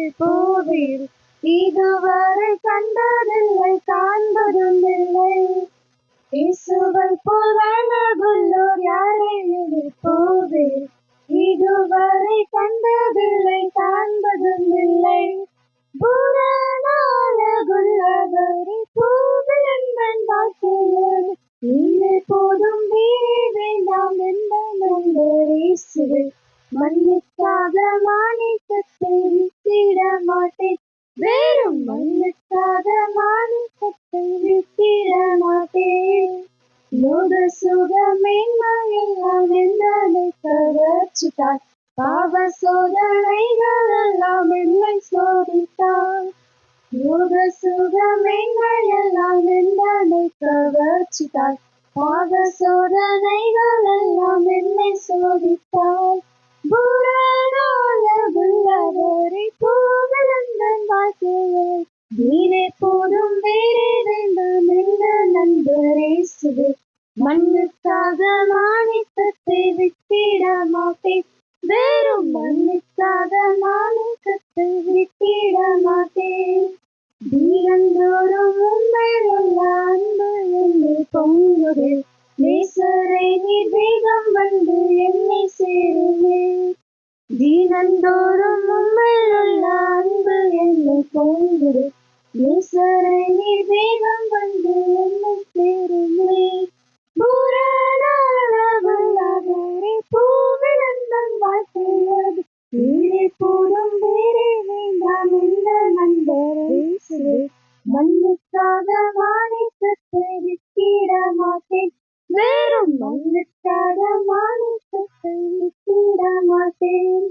நீ போவீர் இதுவரை கண்டதில்லை காண்பதும் இல்லை இசுவை போல் யாரை போவீர் இதுவரை கண்டதில்லை லோக சுகமேன்மையெல்லாம் என்னை கவர்ச்சித்தார் பாவ சோதனைகள் எல்லாம் என்னை சோதித்தார் லோக சுகமேன்மையெல்லாம் என்னை கவர்ச்சித்தார் பாவ சோதனைகள் எல்லாம் மண்ணுக்காக மாணிக்கத்தை விட்டிட மாட்டேன் வெறும் மன்னிக்காத மாணிக்கத்தை விட்டிட மாட்டேன் தீரந்தோறும் உண்மையுள்ள அன்பு என்னை பொங்குது. நேசரை நீர் வேகம் வந்து என்னை சேருமே தீனந்தோறும் உண்மையுள்ள அன்பு என்னை பொங்குது. நேசரை நீர் வேகம் வந்து என்னை பகவானை சுத்தரித்திட மாட்டேன் வெறும் மண்ணுக்காக மானை சுத்தரித்திட மாட்டேன்